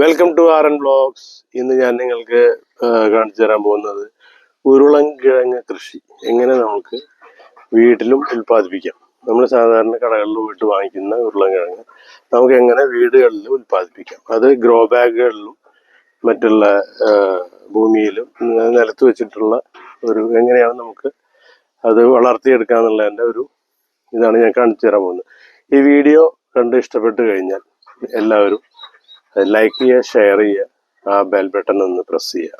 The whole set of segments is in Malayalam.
Welcome to R N blogs ഇന്ന് ഞാൻ നിങ്ങൾക്ക് കാണിച്ചു തരാൻ പോകുന്നത് ഉരുളൻകിഴങ്ങ് കൃഷി. എങ്ങനെ നമുക്ക് വീട്ടിലും ഉൽപ്പാദിപ്പിക്കാം? നമ്മൾ സാധാരണ കടകളിൽ പോയിട്ട് വാങ്ങിക്കുന്ന ഉരുളൻകിഴങ്ങ് നമുക്ക് എങ്ങനെ വീടുകളിൽ ഉൽപ്പാദിപ്പിക്കാം? അത് ഗ്രോ ബാഗുകളിലും മറ്റുള്ള ഭൂമിയിലും നിലത്ത് വെച്ചിട്ടുള്ള ഒരു എങ്ങനെയാണ് നമുക്ക് അത് വളർത്തിയെടുക്കാന്നുള്ളതിന്റെ ഒരു ഇതാണ് ഞാൻ കാണിച്ചു തരാൻ പോകുന്നത്. ഈ വീഡിയോ കണ്ട് ഇഷ്ടപ്പെട്ട് കഴിഞ്ഞാൽ എല്ലാവരും ലൈക്ക് ചെയ്യുക ഷെയർ ചെയ്യുക. ആ ബെൽ ബട്ടൺ ഒന്ന് പ്രസ് ചെയ്യുക.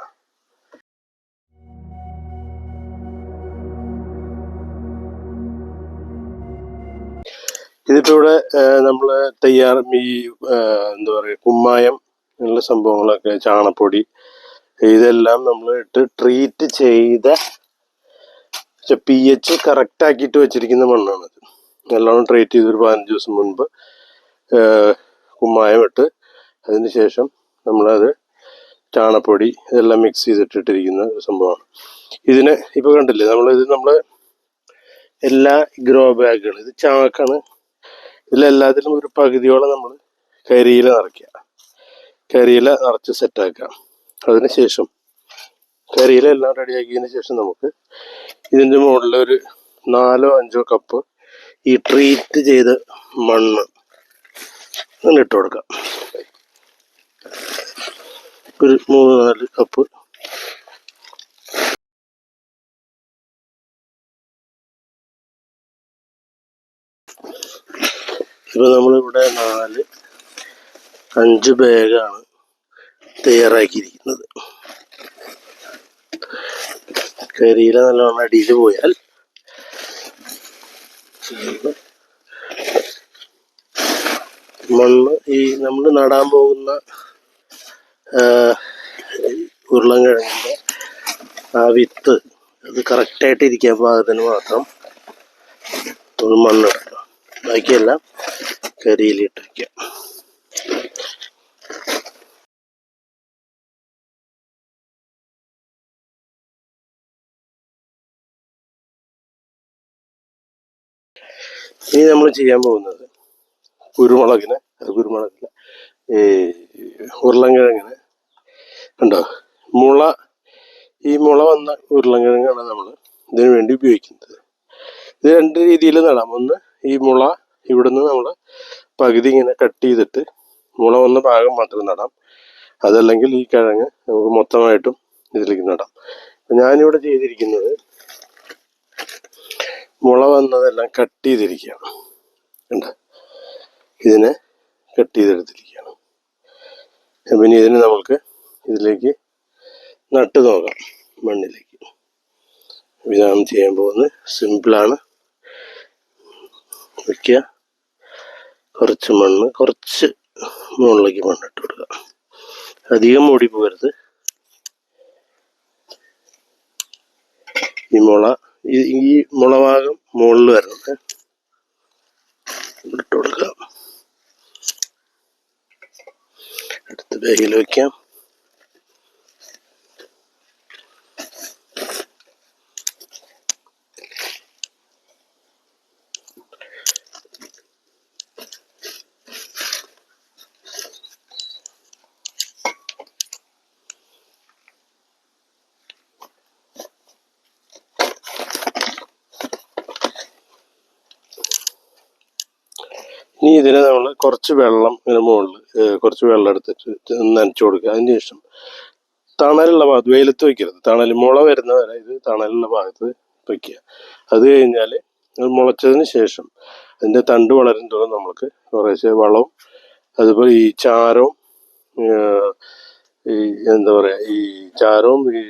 ഇവിടെ നമ്മൾ തയ്യാർ ഈ എന്താ പറയുക കുമ്മായം ഉള്ള സംഭവങ്ങളൊക്കെ ചാണപ്പൊടി ഇതെല്ലാം നമ്മൾ ഇട്ട് ട്രീറ്റ് ചെയ്ത പി എച്ച് കറക്റ്റ് ആക്കിയിട്ട് വെച്ചിരിക്കുന്ന മണ്ണാണത്. നല്ലോണം ട്രീറ്റ് ചെയ്ത് ഒരു പതിനഞ്ച് ദിവസം മുൻപ് കുമ്മായം ഇട്ട് അതിന് ശേഷം നമ്മളത് ചാണപ്പൊടി ഇതെല്ലാം മിക്സ് ചെയ്തിട്ടിട്ടിരിക്കുന്ന സംഭവമാണ്. ഇതിന് ഇപ്പോൾ കണ്ടില്ലേ? നമ്മൾ ഇത് നമ്മൾ എല്ലാ ഗ്രോ ബാഗുകൾ ഇത് ചാക്കാണ്. ഇതിലെല്ലാത്തിലും ഒരു പകുതിയോളം നമ്മൾ കരിയില നിറയ്ക്കുക. കരിയില നിറച്ച് സെറ്റാക്കുക അതിനുശേഷം കരിയില എല്ലാം റെഡിയാക്കിയതിന് ശേഷം നമുക്ക് ഇതിന്റെ മുകളിൽ ഒരു നാലോ അഞ്ചോ കപ്പ് ഈ ട്രീറ്റ് ചെയ്ത മണ്ണ് ഇട്ട് കൊടുക്കാം. ഒരു മൂന്ന് നാല് കപ്പ് ഇപ്പൊ നമ്മളിവിടെ നാല് അഞ്ച് ബാഗാണ് തയ്യാറാക്കിയിരിക്കുന്നത്. കരിയില നല്ലവണ്ണം അടിയിൽ പോയാൽ മണ്ണ് ഈ നമ്മൾ നടാൻ പോകുന്ന ആ, ഉരുളൻകിഴങ്ങിന്റെ ആ വിത്ത് അത് കറക്റ്റായിട്ട് ഇരിക്കാൻ പാകത്തിന് മാത്രം ഒരു മണ്ണ് ബാക്കിയെല്ലാം കരിയിലിട്ട് വയ്ക്കാം ഇനി നമ്മൾ ചെയ്യാൻ പോകുന്നത് കുരുമുളകിന് അത് കുരുമുളകിന് ഈ ഉരുളൻകിഴങ്ങിന് ഉണ്ടോ? മുള ഈ മുള വന്ന ഉരുളൻകിഴങ്ങാണ് നമ്മൾ ഇതിനു വേണ്ടി ഉപയോഗിക്കുന്നത്. ഇത് രണ്ട് രീതിയിൽ നടാം. ഒന്ന് ഈ മുള ഇവിടുന്ന് നമ്മൾ പകുതി ഇങ്ങനെ കട്ട് ചെയ്തിട്ട് മുള വന്ന ഭാഗം മാത്രം നടാം. അതല്ലെങ്കിൽ ഈ കിഴങ്ങ് നമുക്ക് മൊത്തമായിട്ടും ഇതിലേക്ക് നടാം. ഞാനിവിടെ ചെയ്തിരിക്കുന്നത് മുള വന്നതെല്ലാം കട്ട് ചെയ്തിരിക്കുകയാണ്. ഇതിനെ കട്ട് ചെയ്തെടുത്തിരിക്കുകയാണ്. ഇനി ഇതിന് നമുക്ക് ഇതിലേക്ക് നട്ട് നോക്കാം മണ്ണിലേക്ക്. ഇതാണ് ചെയ്യാൻ പോകുന്നത്. സിമ്പിളാണ് വയ്ക്കുക. കുറച്ച് മണ്ണ് കുറച്ച് മുകളിലേക്ക് മണ്ണിട്ട് കൊടുക്കുക. അധികം മൂടി പോകരുത്. ഈ മുള ഈ മുളഭാഗം മുകളിൽ വരുന്നത്. ഇട്ട് കൊടുക്കാം ബാഗിൽ വയ്ക്കാം ഇനി ഇതിനെ നമ്മൾ കുറച്ച് വെള്ളം ഇതിന് മുകളിൽ കുറച്ച് വെള്ളം എടുത്തിട്ട് നനച്ചു കൊടുക്കുക. അതിന് ശേഷം തണലുള്ള ഭാഗത്ത് വെയിലത്ത് വയ്ക്കരുത് തണൽ മുള വരുന്ന വരെ ഇത് തണലുള്ള ഭാഗത്ത് വയ്ക്കുക അത് കഴിഞ്ഞാൽ മുളച്ചതിന് ശേഷം അതിന്റെ തണ്ട് വളരും തോറും നമുക്ക് കുറേശ്ശെ വളവും അതുപോലെ ഈ ചാരവും ഈ എന്താ പറയുക ഈ ചാരവും ഈ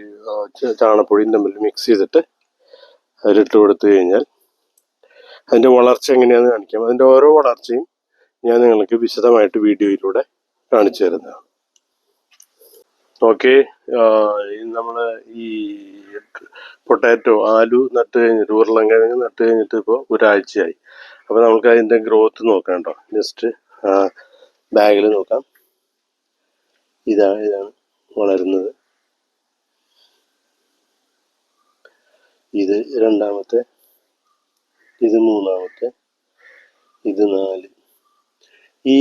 ചാണപ്പൊടിയും തമ്മിൽ മിക്സ് ചെയ്തിട്ട് അതിലിട്ട് കൊടുത്തു കഴിഞ്ഞാൽ അതിന്റെ വളർച്ച എങ്ങനെയാണെന്ന് കാണിക്കാം. അതിന്റെ ഓരോ വളർച്ചയും ഞാൻ നിങ്ങൾക്ക് വിശദമായിട്ട് വീഡിയോയിലൂടെ കാണിച്ചു തരുന്നതാണ്. ഓക്കെ നമ്മൾ ഈ പൊട്ടാറ്റോ ആലു നട്ട് കഴിഞ്ഞിട്ട് ഉരുളൻകിഴങ്ങ് നട്ട് കഴിഞ്ഞിട്ട് ഇപ്പോൾ ഒരാഴ്ചയായി. അപ്പോൾ നമുക്ക് അതിന്റെ ഗ്രോത്ത് നോക്കാം ജസ്റ്റ് ബാഗിൽ നോക്കാം. ഇതാ ഇതാണ് വളരുന്നത്. ഇത് രണ്ടാമത്തെ ഇത് മൂന്നാമത്തെ ഇത് നാല്. ഈ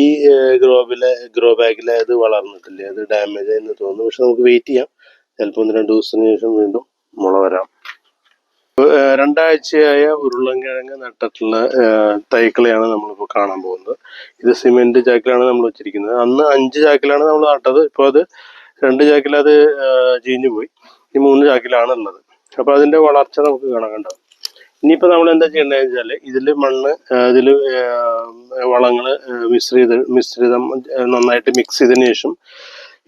ഗ്രോബിലെ ഗ്രോ ബാഗിലെ അത് വളർന്നിട്ടില്ല? അത് ഡാമേജ് ആയെന്ന് തോന്നുന്നു. പക്ഷെ നമുക്ക് വെയിറ്റ് ചെയ്യാം. ചിലപ്പോൾ ഒന്ന് രണ്ട് ദിവസത്തിന് ശേഷം വീണ്ടും മുള വരാം. രണ്ടാഴ്ചയായ ഉരുളൻകിഴങ്ങ് നട്ടിട്ടുള്ള തൈക്കളെയാണ് നമ്മളിപ്പോൾ കാണാൻ പോകുന്നത്. ഇത് സിമെന്റ് ചാക്കിലാണ് നമ്മൾ വെച്ചിരിക്കുന്നത്. അന്ന് അഞ്ച് ചാക്കിലാണ് നമ്മൾ നട്ടത്. ഇപ്പോൾ അത് രണ്ട് ഏഹ് ചീഞ്ഞു പോയി. ഈ മൂന്ന് ചാക്കിലാണ് ഉള്ളത് അപ്പോൾ അതിന്റെ വളർച്ച നമുക്ക് കാണാൻ കണ്ടത് ഇനിയിപ്പോൾ നമ്മൾ എന്താ ചെയ്യേണ്ടത് വെച്ചാൽ ഇതിൽ മണ്ണ് ഇതിൽ വളങ്ങൾ മിശ്രിത മിശ്രിതം നന്നായിട്ട് മിക്സ് ചെയ്തതിന് ശേഷം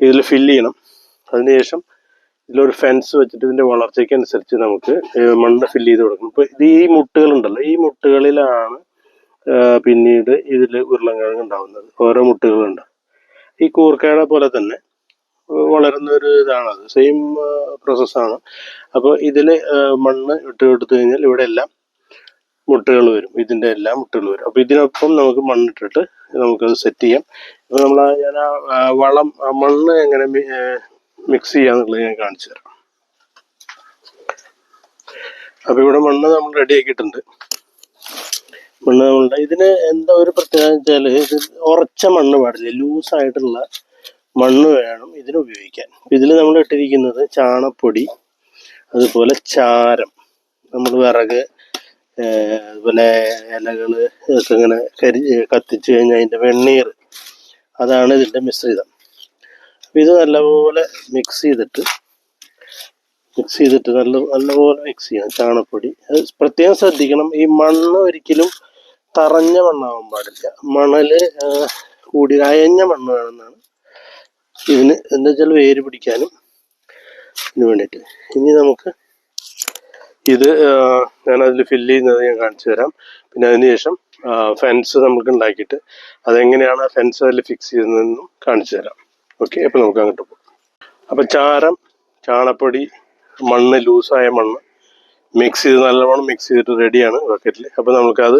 ഇതിൽ ഫില്ല് ചെയ്യണം. അതിനുശേഷം ഇതിലൊരു ഫെൻസ് വെച്ചിട്ട് ഇതിന്റെ വളർച്ചയ്ക്ക് അനുസരിച്ച് നമുക്ക് മണ്ണ് ഫില്ല് ചെയ്ത് കൊടുക്കണം. ഇപ്പൊ ഇത് ഈ മുട്ടുകളുണ്ടല്ലോ ഈ മുട്ടുകളിലാണ് പിന്നീട് ഇതിൽ ഉരുളൻകിഴങ്ങ് ഉണ്ടാവുന്നത്. ഓരോ മുട്ടുകളുണ്ട്. ഈ കൂർക്കയുടെ പോലെ തന്നെ വളരുന്ന ഒരു ഇതാണ്. അത് സെയിം പ്രോസസ്സാണ് അപ്പോൾ ഇതിൽ മണ്ണ് ഇട്ട് കൊടുത്തു കഴിഞ്ഞാൽ ഇവിടെ എല്ലാം മുട്ടകൾ വരും. ഇതിന്റെ എല്ലാം മുട്ടുകൾ വരും. അപ്പോൾ ഇതിനൊപ്പം നമുക്ക് മണ്ണിട്ടിട്ട് നമുക്കത് സെറ്റ് ചെയ്യാം. ഇപ്പൊ നമ്മൾ ഞാൻ ആ വളം മണ്ണ് എങ്ങനെ മിക്സ് ചെയ്യാന്നുള്ളത് ഞാൻ കാണിച്ചു തരാം. അപ്പൊ ഇവിടെ മണ്ണ് നമ്മൾ റെഡിയാക്കിയിട്ടുണ്ട് മണ്ണ് നമ്മളുടെ ഇതിന് എന്താ ഒരു പ്രത്യേകത വെച്ചാൽ ഇത് ഉറച്ച മണ്ണ് പാടില്ല? ലൂസ് ആയിട്ടുള്ള മണ്ണ് വേണം ഇതിന് ഉപയോഗിക്കാൻ. ഇതിൽ നമ്മൾ ഇട്ടിരിക്കുന്നത് ചാണപ്പൊടി അതുപോലെ ചാരം. നമ്മൾ വിറക് അതുപോലെ ഇലകൾ ഒക്കെ ഇങ്ങനെ കരി കത്തിച്ചു കഴിഞ്ഞാൽ അതിന്റെ വെണ്ണീർ അതാണ് ഇതിന്റെ മിശ്രിതം. ഇത് നല്ലപോലെ മിക്സ് ചെയ്തിട്ട് മിക്സ് ചെയ്തിട്ട് നല്ല നല്ലപോലെ മിക്സ് ചെയ്യണം ചാണപ്പൊടി. പ്രത്യേകം ശ്രദ്ധിക്കണം ഈ മണ്ണ് ഒരിക്കലും തറഞ്ഞ മണ്ണാവാൻ പാടില്ല. മണൽ കൂടി അയഞ്ഞ മണ്ണ് വേണമെന്നാണ് ഇതിന് എന്താ വെച്ചാൽ വേര് പിടിക്കാനും ഇതിന് വേണ്ടിയിട്ട്. ഇനി നമുക്ക് ഇത് ഞാൻ അതിൽ ഫില്ല് ചെയ്യുന്നത് ഞാൻ കാണിച്ചു തരാം. പിന്നെ അതിനുശേഷം ഫെൻസ് നമുക്ക് ഉണ്ടാക്കിയിട്ട് അതെങ്ങനെയാണ് ഫെൻസ് അതിൽ ഫിക്സ് ചെയ്യുന്നതെന്നും കാണിച്ചു തരാം. ഓക്കെ അപ്പം നമുക്ക് അങ്ങോട്ട് പോകാം. അപ്പം ചാരം ചാണപ്പൊടി മണ്ണ് ലൂസായ മണ്ണ് മിക്സ് ചെയ്ത് നല്ലവണ്ണം മിക്സ് ചെയ്തിട്ട് റെഡിയാണ് ബക്കറ്റിൽ അപ്പോൾ നമുക്കത്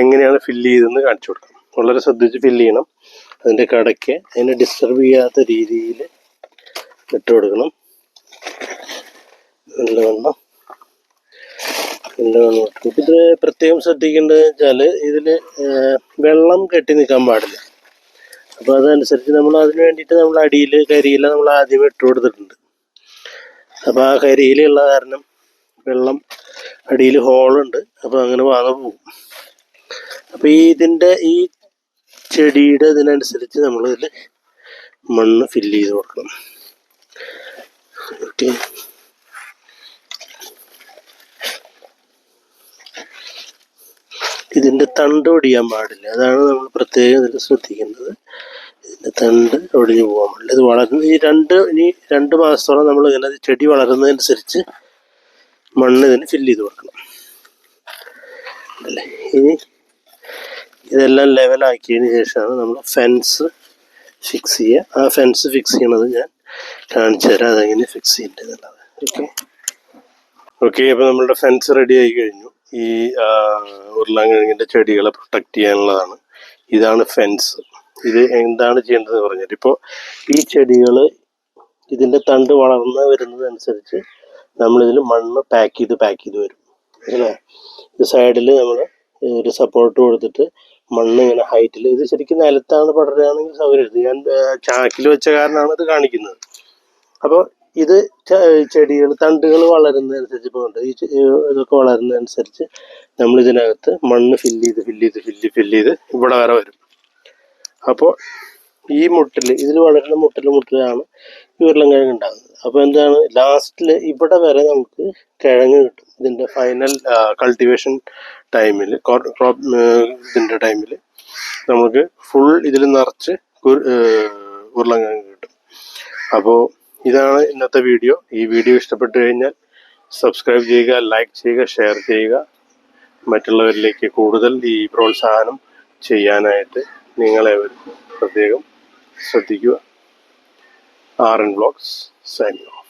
എങ്ങനെയാണ് ഫില്ല് ചെയ്തതെന്ന് കാണിച്ചു കൊടുക്കാം. വളരെ ശ്രദ്ധിച്ച് ഫില്ല് ചെയ്യണം. അതിന്റെ കടയ്ക്ക് അതിനെ ഡിസ്റ്റർബ് ചെയ്യാത്ത രീതിയിൽ ഇട്ട് കൊടുക്കണം. നല്ലവണ്ണം. നല്ലവണ്ണം ഇട്ട് കൊടുക്കും. ഇതിന് പ്രത്യേകം ശ്രദ്ധിക്കേണ്ടത് വെച്ചാൽ ഇതിൽ വെള്ളം കെട്ടി നിൽക്കാൻ പാടില്ല. അപ്പോൾ അതനുസരിച്ച് നമ്മൾ അതിന് വേണ്ടിയിട്ട് നമ്മൾ അടിയിൽ കരിയില നമ്മൾ ആദ്യമേ ഇട്ട് കൊടുത്തിട്ടുണ്ട്. അപ്പോൾ ആ കരിയിലുള്ള കാരണം വെള്ളം അടിയിൽ ഹോളുണ്ട്. അപ്പോൾ അങ്ങനെ വാങ്ങ പോകും അപ്പോൾ ഈ ഇതിന്റെ ഈ ചെടിയുടെ ഇതിനനുസരിച്ച് നമ്മൾ ഇതിൽ മണ്ണ് ഫില്ല് ചെയ്ത് കൊടുക്കണം. ഓക്കെ ഇതിന്റെ തണ്ട് ഒടിയാൻ പാടില്ല. അതാണ് നമ്മൾ പ്രത്യേകം ഇതിൽ ശ്രദ്ധിക്കേണ്ടത്. ഇതിന്റെ തണ്ട് ഒടിഞ്ഞു പോകാൻ പാടില്ല. ഇത് വളർന്ന് ഈ രണ്ട് ഇനി രണ്ട് മാസത്തോളം നമ്മൾ ഇങ്ങനെ ചെടി വളരുന്നതനുസരിച്ച് മണ്ണ് ഇതിന് ഫില്ല് ചെയ്ത് കൊടുക്കണം. അല്ലേ? ഇനി ഇതെല്ലാം ലെവലാക്കിയതിന് ശേഷമാണ് നമ്മൾ ഫെൻസ് ഫിക്സ് ചെയ്യുക. ആ ഫെൻസ് ഫിക്സ് ചെയ്യണത് ഞാൻ കാണിച്ചു തരാം. അതെങ്ങനെ ഫിക്സ് ചെയ്യേണ്ടതെന്നുള്ളത്. ഓക്കെ ഓക്കെ അപ്പോൾ നമ്മളുടെ ഫെൻസ് റെഡി ആയി കഴിഞ്ഞു. ഈ ഉരുളാങ്കിഴങ്ങിന്റെ ചെടികളെ പ്രൊട്ടക്റ്റ് ചെയ്യാനുള്ളതാണ്. ഇതാണ് ഫെൻസ് ഇത് എന്താണ് ചെയ്യേണ്ടതെന്ന് പറഞ്ഞാൽ ഇപ്പോൾ ഈ ചെടികൾ ഇതിന്റെ തണ്ട് വളർന്ന് വരുന്നതനുസരിച്ച് നമ്മളിതിൽ മണ്ണ് പാക്ക് ചെയ്ത് പാക്ക് ചെയ്ത് വരും. അല്ലേ? ഇത് സൈഡിൽ നമ്മൾ ഒരു സപ്പോർട്ട് കൊടുത്തിട്ട് മണ്ണ് ഇങ്ങനെ ഹൈറ്റിൽ ഇത് ശരിക്കും നിലത്താണ് പടരുകയാണെങ്കിൽ സൗകര്യം ഇത് ഞാൻ ചാക്കിൽ വെച്ച കാരണമാണ് ഇത് കാണിക്കുന്നത്. അപ്പോൾ ഇത് ചെടികൾ തണ്ടുകൾ വളരുന്നതനുസരിച്ച് ഇപ്പോൾ ഉണ്ട്. ഈ ഇതൊക്കെ വളരുന്നതനുസരിച്ച് നമ്മൾ ഇതിനകത്ത് മണ്ണ് ഫില്ല് ചെയ്ത് ഫില്ല് ചെയ്ത് ഫില്ല് ഫില്ല് ചെയ്ത് ഇവിടെ വരെ വരും. അപ്പോൾ ഈ മുട്ടിൽ ഇതിൽ വളരുന്ന മുട്ടിൽ മുട്ടിലാണ് ഈ ഉരുളൻകിഴങ്ങ് ഉണ്ടാകുന്നത്. അപ്പോൾ എന്താണ്? ലാസ്റ്റിൽ ഇവിടെ വരെ നമുക്ക് കിഴങ്ങ് കിട്ടും. ഇതിന്റെ ഫൈനൽ കൾട്ടിവേഷൻ ടൈമിൽ ക്രോപ്പ് ഇതിന്റെ ടൈമിൽ നമുക്ക് ഫുൾ ഇതിൽ നിറച്ച് ഉരു- ഏർ കിട്ടും. അപ്പോൾ ഇതാണ് ഇന്നത്തെ വീഡിയോ ഈ വീഡിയോ ഇഷ്ടപ്പെട്ടു കഴിഞ്ഞാൽ സബ്സ്ക്രൈബ് ചെയ്യുക ലൈക്ക് ചെയ്യുക ഷെയർ ചെയ്യുക. മറ്റുള്ളവരിലേക്ക് കൂടുതൽ ഈ പ്രോത്സാഹനം ചെയ്യാനായിട്ട് നിങ്ങളെ പ്രത്യേകം ശ്രദ്ധിക്കുക. R N blogs signing